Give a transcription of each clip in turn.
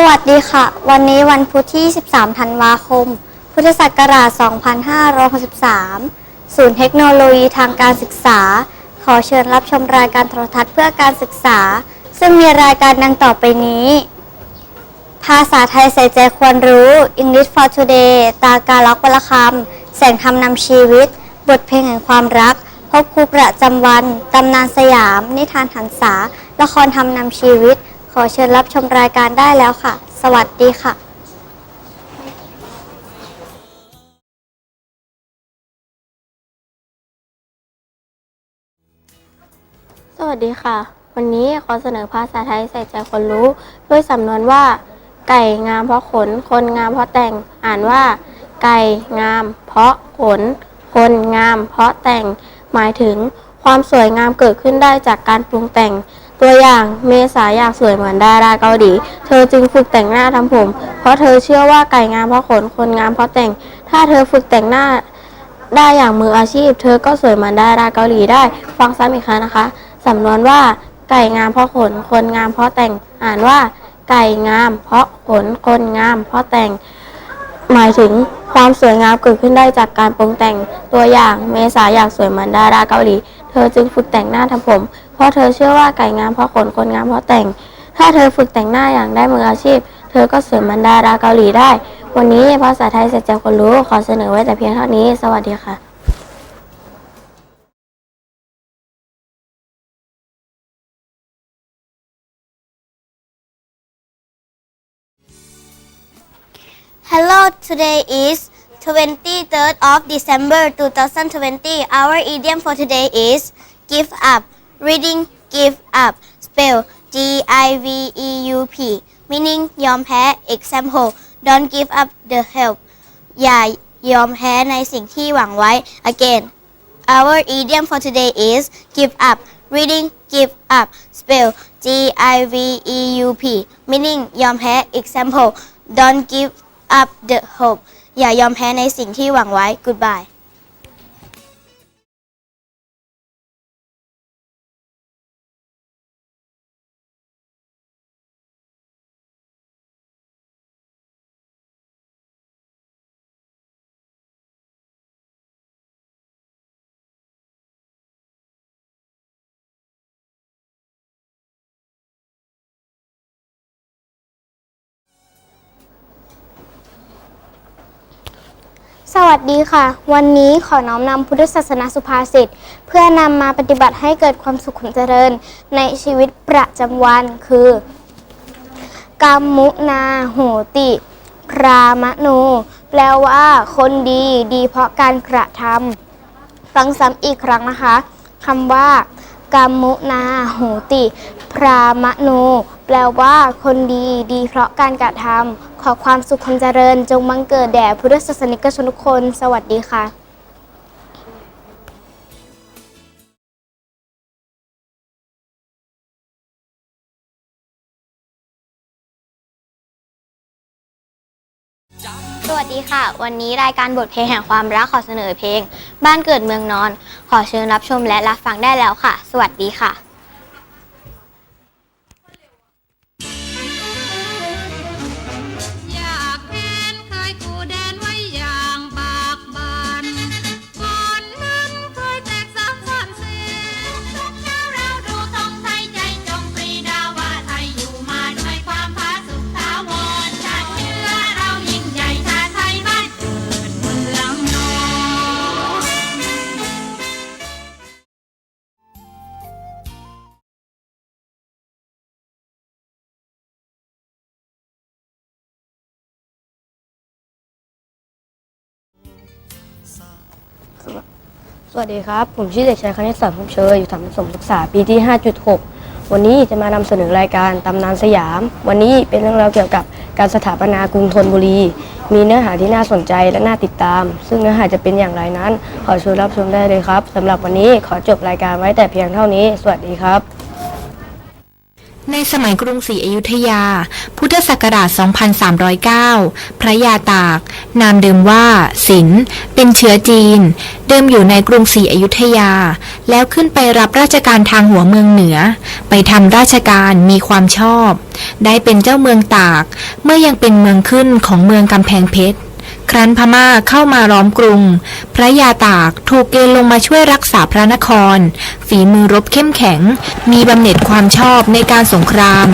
สวัสดีค่ะ วันนี้วันพุธที่ 13 ธันวาคม พุทธศักราช 2563 ศูนย์เทคโนโลยีทางการศึกษา ขอเชิญรับชมรายการโทรทัศน์เพื่อการศึกษา ซึ่งมีรายการดังต่อไปนี้ ภาษาไทยใส่ใจควรรู้ English for Today ตาการลักวลคำแสงธรรมนำชีวิต บทเพลงแห่งความรัก พบครูประจำวัน ตำนานสยาม นิทานหันษา ละครทำนำชีวิต อเชิญรับชมรายการได้แล้วค่ะ สวัสดีค่ะสวัสดีค่ะ วันนี้ขอเสนอภาษาไทยใส่ใจคนรู้ ด้วยสำนวนว่า ไก่งามเพราะขน คนงามเพราะแต่ง อ่านว่า ไก่งาม เพราะขน คนงาม เพราะแต่ง หมายถึง ความสวยงามเกิดขึ้นได้จากการปรุงแต่ง ตัวอย่างเมษาอยากสวยเหมือนดาราเกาหลี เธอจึงฝึกแต่งหน้าทำผม เพราะเธอเชื่อว่าไก่งามเพราะขน คนงามเพราะแต่ง ถ้าเธอฝึกแต่งหน้าได้อย่างมืออาชีพ เธอก็สวยเหมือนดาราเกาหลีได้ ฟังซ้ำอีกครั้งนะคะ สำนวนว่าไก่งามเพราะขน คนงามเพราะแต่ง อ่านว่า ไก่งาม เพราะขน คนงาม เพราะแต่ง หมายถึงความสวยงามเกิดขึ้นได้จากการปรุงแต่ง ตัวอย่างเมษาอยากสวยเหมือนดาราเกาหลี เธอจึงฝึกแต่งหน้าทำผม เพราะเธอเชื่อว่าไก่งามเพราะขนคนงามเพราะแต่ง ถ้าเธอฝึกแต่งหน้าอย่างได้มืออาชีพ เธอก็เสวยเหมือนดาราเกาหลีได้ วันนี้ภาษาไทยเสร็จจากคนรู้ขอเสนอไว้แต่เพียงเท่านี้ สวัสดีค่ะ Hello, today is 23rd of December 2020. Our idiom for today is give up. Reading give up. Spell G I V E U P. Meaning ยอมแพ้ Example Don't give up the help. อย่ายอมแพ้ในสิ่งที่หวังไว้ Again Our idiom for today is give up. Reading give up. Spell G I V E U P. Meaning ยอมแพ้ Example Don't give up the hope อย่ายอมแพ้ในสิ่งที่หวังไว้ Goodbye สวัสดีค่ะ วันนี้ขอน้อมนำพุทธศาสนาสุภาษิตเพื่อนำมาปฏิบัติให้เกิดความสุขความเจริญ ในชีวิตประจำวันคือกัมมุนาโหติ พรามโน แปลว่าคนดีดีเพราะการกระทำฟังซ้ำอีกครั้งนะคะคำว่ากัมมุนาโหติ พรามโน แปลว่าคนดีดีเพราะการกระทำ อความสุขความเจริญ จงบังเกิดแด่พุทธศาสนิกชนทุกคน สวัสดีค่ะสวัสดีค่ะ วันนี้รายการบทเพลงแห่งความรักขอเสนอเพลง บ้านเกิดเมืองนอน ขอเชิญรับชมและรับฟังได้แล้วค่ะ สวัสดีค่ะ วัสดีครับ ผมชื่อเด็กชายคณิตศรพุ่มเชยอยู่ถัมสมศึกษาปีที่ 5.6 วันนี้จะมานำเสนอรายการตำนานสยาม วันนี้เป็นเรื่องราวเกี่ยวกับการสถาปนากรุงธนบุรี มีเนื้อหาที่น่าสนใจและน่าติดตาม ซึ่งเนื้อหาจะเป็นอย่างไรนั้น ขอเชิญรับชมได้เลยครับสำหรับวันนี้ขอจบรายการไว้แต่เพียงเท่านี้ สวัสดีครับ ในสมัยกรุงศรีอยุธยา พุทธศักราช 2309 พระยาตาก นามเดิมว่าสินเป็นเชื้อจีน เดิมอยู่ในกรุงศรีอยุธยา แล้วขึ้นไปรับราชการทางหัวเมืองเหนือ ไปทำราชการมีความชอบ ได้เป็นเจ้าเมืองตาก เมื่อยังเป็นเมืองขึ้นของเมืองกำแพงเพชร ครั้นพม่าเข้ามาล้อมกรุง พระยาตากถูกเกณฑ์ลงมาช่วยรักษาพระนคร ฝีมือรบเข้มแข็ง มีบำเหน็จความชอบในการสงคราม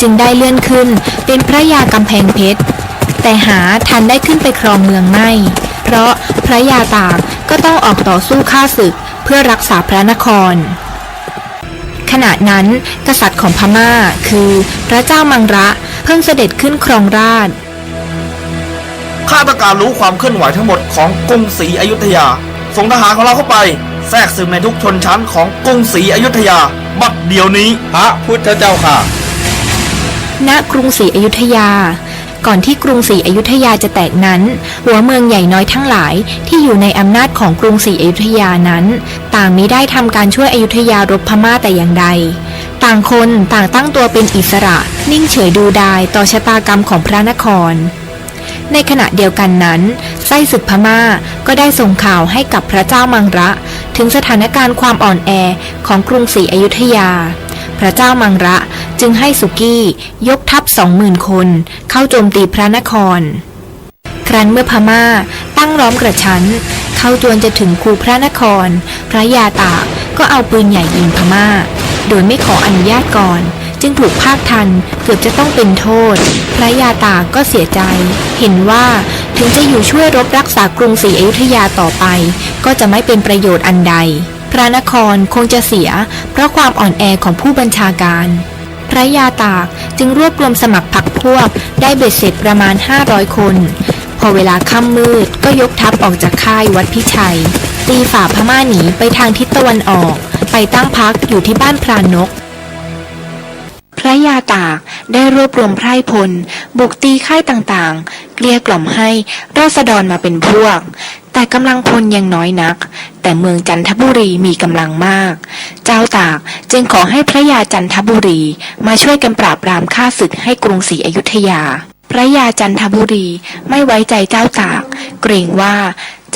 จึงได้เลื่อนขึ้นเป็นพระยากำแพงเพชร แต่หาทันได้ขึ้นไปครองเมืองไม่ เพราะพระยาตากก็ต้องออกต่อสู้ฆ่าศึกเพื่อรักษาพระนครขณะนั้นกษัตริย์ของพม่าคือพระเจ้ามังระเพิ่งเสด็จขึ้นครองราช ข้าต้องการรู้ความเคลื่อนไหวทั้งหมดของกรุงศรีอยุธยา ส่งทหารของเราเข้าไป แทรกซึมในทุกชนชั้นของกรุงศรีอยุธยา บัดเดี๋ยวนี้ พระพุทธเจ้าค่ะ ณ กรุงศรีอยุธยา ก่อนที่กรุงศรีอยุธยาจะแตกนั้น หัวเมืองใหญ่น้อยทั้งหลายที่อยู่ในอำนาจของกรุงศรีอยุธยานั้น ต่างมิได้ทำการช่วยอยุธยารบพม่าแต่อย่างใดต่างคนต่างตั้งตัวเป็นอิสระ นิ่งเฉยดูดายต่อชะตากรรมของพระนคร ในขณะเดียวกันนั้น ไส้ศึกพม่าก็ได้ส่งข่าวให้กับพระเจ้ามังระ ถึงสถานการณ์ความอ่อนแอของกรุงศรีอยุธยา พระเจ้ามังระจึงให้สุกี้ยกทัพสองหมื่นคน เข้าโจมตีพระนคร ครั้นเมื่อพม่าตั้งล้อมกระชั้น เข้าจวนจะถึงคูพระนคร พระยาตากก็เอาปืนใหญ่ยิงพม่า โดยไม่ขออนุญาตก่อน จึงถูกภาคทันเกือบจะต้องเป็นโทษ พระยาตาก็เสียใจ เห็นว่าถึงจะอยู่ช่วยรบรักษากรุงศรีอยุธยาต่อไป ก็จะไม่เป็นประโยชน์อันใด พระนครคงจะเสีย เพราะความอ่อนแอของผู้บัญชาการ พระยาตากจึงรวบรวมสมัครพรรคพวกได้เบ็ดเสร็จประมาณ 500 คน พอเวลาค่ำมืดก็ยกทัพออกจากค่ายวัดพิชัยตีฝ่าพม่าหนีไปทางทิศตะวันออก ไปตั้งพักอยู่ที่บ้านพรานนก ระยาตากได้รวบรวมไพร่พล บุกตีค่ายต่างๆ เกลี้ยกล่อมให้ราษฎรมาเป็นพวก แต่กำลังพลยังน้อยนัก แต่เมืองจันทบุรีมีกำลังมาก เจ้าตากจึงขอให้พระยาจันทบุรีมาช่วยกันปราบปรามข้าศึกให้กรุงศรีอยุธยาพระยาจันทบุรีไม่ไว้ใจเจ้าตาก เกรงว่า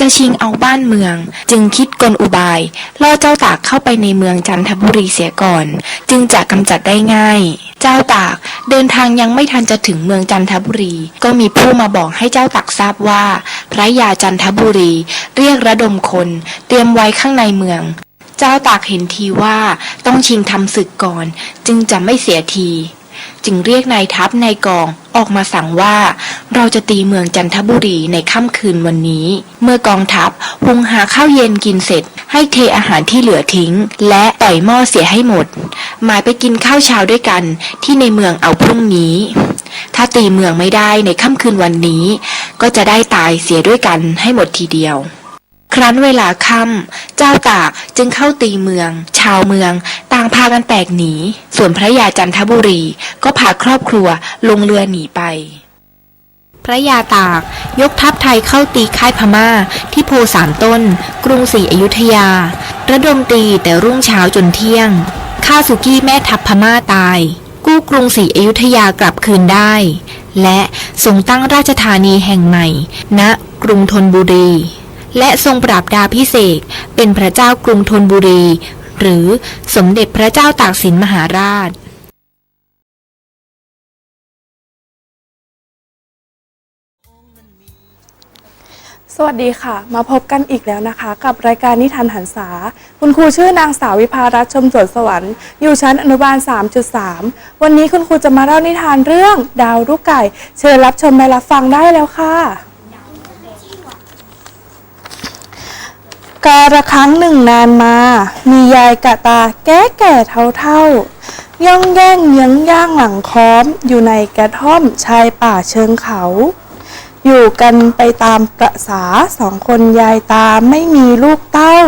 จะชิงเอาบ้านเมือง จึงคิดกลอุบาย ล่อเจ้าตากเข้าไปในเมืองจันทบุรีเสียก่อน จึงจะกำจัดได้ง่าย เจ้าตากเดินทางยังไม่ทันจะถึงเมืองจันทบุรี ก็มีผู้มาบอกให้เจ้าตากทราบว่า พระยาจันทบุรี เรียกระดมคน เตรียมไว้ข้างในเมืองเจ้าตากเห็นทีว่าต้องชิงทำศึกก่อน จึงจะไม่เสียที จึงเรียกนายทัพนายกองออกมาสั่งว่า เราจะตีเมืองจันทบุรีในค่ำคืนวันนี้ เมื่อกองทัพหุงหาข้าวเย็นกินเสร็จ ให้เทอาหารที่เหลือทิ้ง และต่อยหม้อเสียให้หมด หมายไปกินข้าวเช้าด้วยกันที่ในเมืองเอาพรุ่งนี้ ถ้าตีเมืองไม่ได้ในค่ำคืนวันนี้ ก็จะได้ตายเสียด้วยกันให้หมดทีเดียว ครั้นเวลาค่ำเจ้าตากจึงเข้าตีเมือง ชาวเมืองต่างพากันแตกหนี ส่วนพระยาจันทบุรีก็พาครอบครัวลงเรือหนีไป พระยาตาก ยกทัพไทยเข้าตีค่ายพม่า ที่โพสามต้น กรุงศรีอยุธยา ระดมตีแต่รุ่งเช้าจนเที่ยงฆ่าสุกี้แม่ทัพพม่าตาย กู้กรุงศรีอยุธยากลับคืนได้ และทรงตั้งราชธานีแห่งใหม่ณกรุงธนบุรี และทรงปราบดาพิเศษเป็นพระเจ้ากรุงธนบุรี หรือสมเด็จพระเจ้าตากสินมหาราช สวัสดีค่ะ มาพบกันอีกแล้วนะคะ กับรายการนิทานหันษา คุณครูชื่อนางสาววิภารัตชมสวนสวรรค์อยู่ชั้นอนุบาล 3.3 วันนี้คุณครูจะมาเล่านิทานเรื่อง ดาวลูกไก่ เชิญรับชมและรับฟังได้แล้วค่ะ กาละครั้งหนึ่งนานมา มียายกะตาแก่แก่เท่าเท่าๆย่องแย่งเยื้องย่างหลังค้อม อยู่ในกระท่อมชายป่าเชิงเขา อยู่กันไปตามประษาสองคนยายตาไม่มีลูกเต้า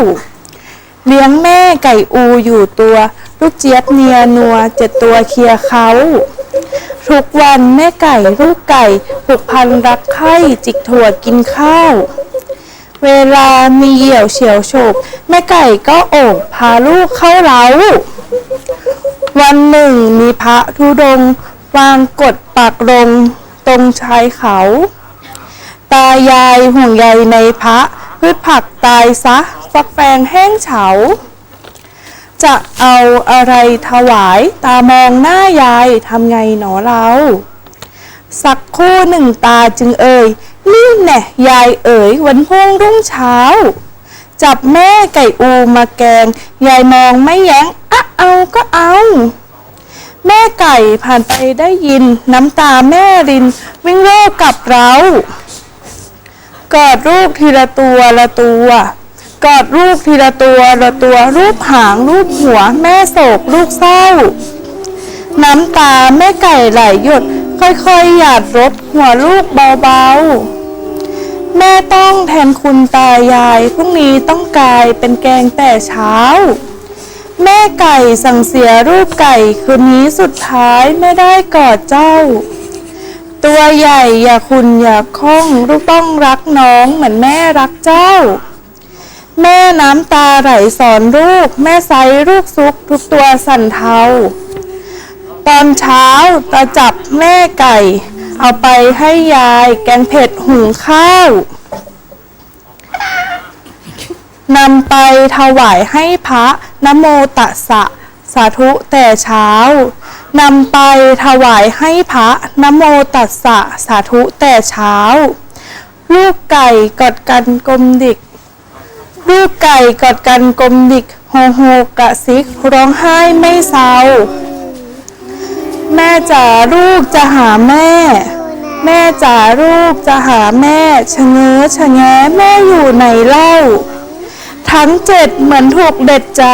เลี้ยงแม่ไก่อูอยู่ตัว ลูกเจี๊ยบเนียนัวเจ็ดตัวเคลียเขาทุกวันแม่ไก่ลูกไก่ผูกพันรักใคร่จิกถั่วกินข้าว เวลามีเหยี่ยวเฉียวโฉบแม่ไก่ก็โอบพาลูกเข้าเล้า วันหนึ่งมีพระธุดง วางกฎปักลงตรงชายเขา ตายายห่วงใยในพระพืชผักตายซะฟักแฟงแห้งเฉา จะเอาอะไรถวายตามองหน้ายายทำไงหนอเรา สักคู่หนึ่งตาจึงเอ่ยนี่แน่ยายเอ๋ยวันพุ่งรุ่งเช้า จับแม่ไก่อูมาแกง ยายมองไม่แย้งอะเอาก็เอา แม่ไก่ผ่านไปได้ยิน น้ำตาแม่ริน วิ่งโลกกับเรา กอดลูกทีละตัวละตัว กอดลูกทีละตัวละตัว รูปหางรูปหัว แม่โศกลูกเศร้า น้ำตาแม่ไก่ไหลหยด ค่อยๆ หยาดรดหัวลูกเบาๆ แม่ต้องแทนคุณตายายพรุ่งนี้ต้องกลายเป็นแกงแต่เช้า แม่ไก่สั่งเสียรูปไก่คืนนี้สุดท้ายไม่ได้กอดเจ้า ตัวใหญ่อย่าคุณอย่าคล้องลูกต้องรักน้องเหมือนแม่รักเจ้า แม่น้ำตาไหลสอนลูก แม่ไซลูกซุกทุกตัวสั่นเทา ตอนเช้าตาจับแม่ไก่ เอาไปให้ยายแกงเผ็ดหุงข้าวนำไปถวายให้พระนโมตัสสะสาธุแต่เช้า นำไปถวายให้พระนโมตัสสะสาธุแต่เช้า ลูกไก่กอดกันกลมดิก ลูกไก่กอดกันกลมดิกโฮโฮกะซิกร้องไห้ไม่เศร้า แม่จ๋าลูกจะหาแม่ แม่จ๋าลูกจะหาแม่ชะเง้อชะแงะแม่อยู่ไหนเล่า ทั้งเจ็ดเหมือนถูกเด็ดใจ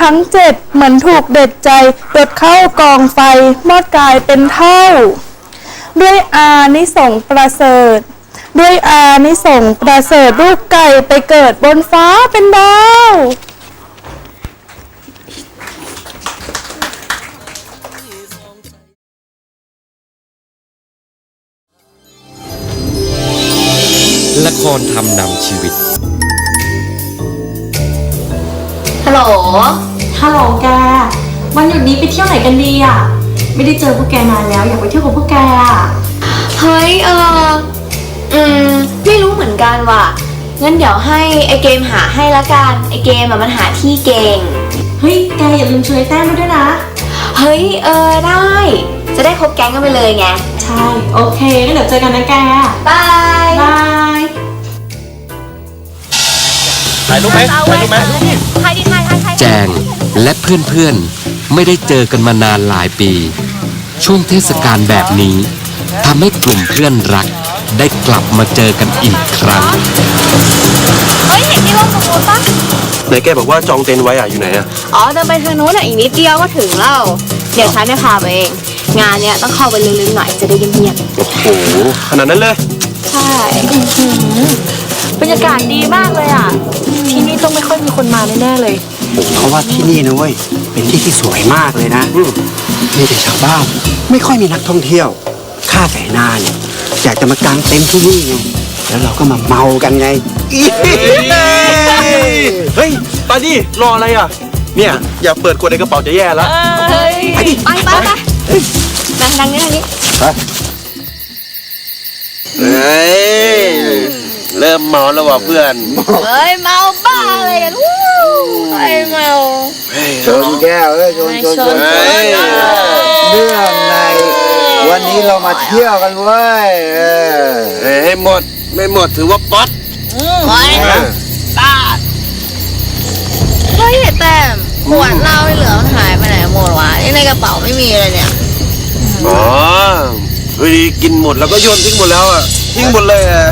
ทั้งเจ็ดเหมือนถูกเด็ดใจเดดเข้ากองไฟมอดกลายเป็นเท่า ด้วยอานิสงประเสริฐ ด้วยอานิสงประเสริฐลูกไก่ไปเกิดบนฟ้าเป็นดาวละครทำนำชีวิต ฮัลโหล ฮัลโหลแก วันหยุดนี้ไปเที่ยวไหนกันดีอะ ไม่ได้เจอพวกแกนานแล้ว อยากไปเที่ยวกับพวกแกอะ เฮ้ยเอออืมไม่รู้เหมือนกันว่ะ งั้นเดี๋ยวให้ไอเกมหาให้ละกัน ไอเกมอะมันหาที่เก่ง เฮ้ย แกอย่าลืมชวนไอ้แต้มมาด้วยนะ เฮ้ยเออได้ จะได้ครบแก๊งกันไปเลยไง ใช่ โอเคงั้นเดี๋ยวเจอกันนะแก บาย บาย ถ่ายรูปไหมถ่ายรูปไหม งและเพื่อนๆ ไม่ได้เจอกันมานานหลายปี ช่วงเทศกาลแบบนี้ทำให้กลุ่มเพื่อนรักได้กลับมาเจอกันอีกครั้ง เฮ้ยเห็นที่ร่มตรงนู้นปะไหนแกบอกว่าจองเต็นท์ไว้อะอยู่ไหนอะอ๋อเดินไปทางนู้นอะอีกนิดเดียวก็ถึงแล้ว เดี๋ยวฉันจะพาไปเอง งานเนี้ยต้องเข้าไปลึกๆหน่อยจะได้เงียบโอ้โหขนาดนั้นเลย ๆใช่บรรยากาศดีมากเลยอะ ที่นี่ต้องไม่ค่อยมีคนมาแน่ๆเลย เขาว่าที่นี่นะเว้ยเป็นที่ที่สวยมากเลยนะมีแต่ชาวบ้านไม่ค่อยมีนักท่องเที่ยวข้าแสนาเนี่ยอยากจะมากางเต็นท์ที่นี่ไงแล้วเราก็มาเมากันไงอีเฮ้ยไปดิรออะไรอะเนี่ย อย่าเปิดกดในกระเป๋าจะแย่แล้วเฮ้ยไปดิไปไปไปมาทางนี้ทางนี้เฮ้ย เริ่มเมาแล้วว่ะเพื่อนเฮ้ยเมาบ้าอะไรกันวู้ไอ้เมาชนแก้วเอ้ยชนชนชนเฮ้ยเรื่องในวันนี้เรามาเที่ยวกันเว้ยเออเฮ้ยให้หมดไม่หมดถือว่าป๊อตเฮ้ยเฮ้ยแต้มขวดเหล้าที่เหลือมันหายไปไหนหมดวะนี่ในกระเป๋าไม่มีเลยเนี่ยอ๋อเฮ้ยกินหมดแล้วก็โยนทิ้งหมดแล้วอะทิ้งหมดเลยอะ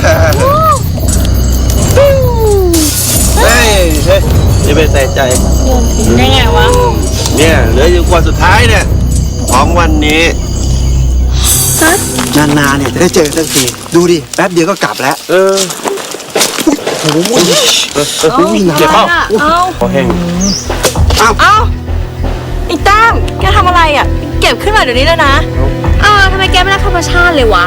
เฮ้ยเฮ้ยอย่าไปใส่ใจได้ไงวะเนี่ยเหลืออยู่ขวดสุดท้ายเนี่ยของวันนี้ นานๆเนี่ยจะได้เจอสักทีดูดิแป๊บเดียวก็กลับแล้วเออโอ้ยเออเออเจ็บเปล่าคอแห้งไอ้แต้มแกทำอะไรอะ เก็บขึ้นมาเดี๋ยวนี้เลยนะอ้าวทำไมแกไม่รักธรรมชาติเลยวะ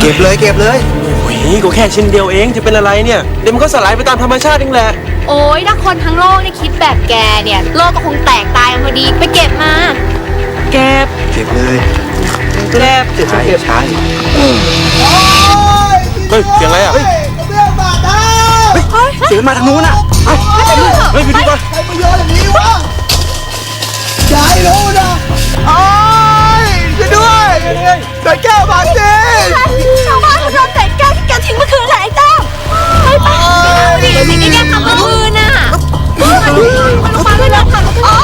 เก็บเลยเก็บเลยโอ้ยก็แค่ชิ้นเดียวเองจะเป็นอะไรเนี่ยเดี๋ยวมันก็สลายไปตามธรรมชาติเองแหละ โอ้ยถ้าคนทั้งโลกเนี่ยคิดแบบแกเนี่ย โลกก็คงแตกตายกันพอดีไปเก็บมา เก็บเลยเก็บใช่ใช่เฮ้ยเสียงอะไรอะเฮ้ยเสียงมาทางนู้นอะเอ้าเฮ้ยไปดูก่อน ชาวบ้านเขาโดนเตะแก้วที่แกทิ้งเมื่อคืนแหละไอ้ตั้มไปไปดิสิ่งที่แกทำเมื่อคืนน่ะไปโรงพยาบาลเลยนะค่ะอ๋อ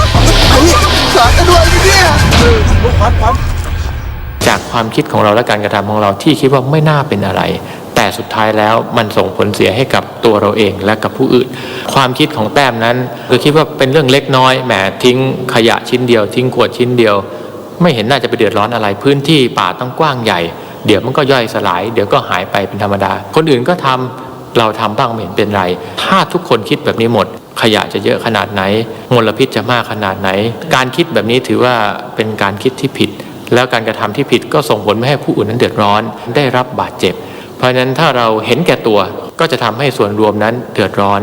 จากความคิดของเราและการกระทำของเราที่คิดว่าไม่น่าเป็นอะไร แต่สุดท้ายแล้วมันส่งผลเสียให้กับตัวเราเองและกับผู้อื่น ความคิดของแต้มนั้นคือคิดว่าเป็นเรื่องเล็กน้อยแหมทิ้งขยะชิ้นเดียว ทิ้งขวดชิ้นเดียว ไม่เห็นน่าจะไปเดือดร้อนอะไรพื้นที่ป่าต้องกว้างใหญ่ เดี๋ยวมันก็ย่อยสลาย เดี๋ยวก็หายไปเป็นธรรมดา คนอื่นก็ทำเราทำบ้างไม่เห็นเป็นไร ถ้าทุกคนคิดแบบนี้หมด ขยะจะเยอะขนาดไหน มลพิษจะมากขนาดไหน การคิดแบบนี้ถือว่าเป็นการคิดที่ผิด แล้วการกระทำที่ผิดก็ส่งผลไม่ให้ผู้อื่นนั้นเดือดร้อน ได้รับบาดเจ็บ เพราะฉะนั้นถ้าเราเห็นแก่ตัวก็จะทำให้ส่วนรวมนั้นเดือดร้อน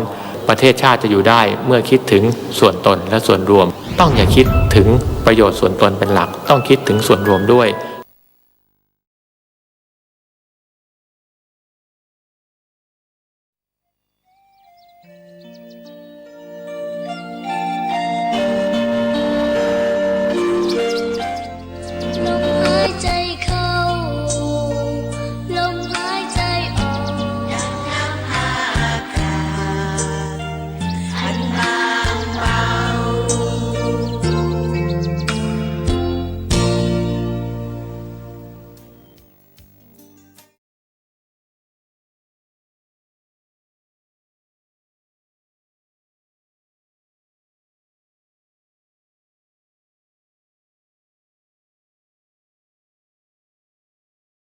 ประเทศชาติจะอยู่ได้เมื่อคิดถึงส่วนตนและส่วนรวม ต้องอย่าคิดถึง ประโยชน์ส่วนตนเป็นหลัก ต้องคิดถึงส่วนรวมด้วย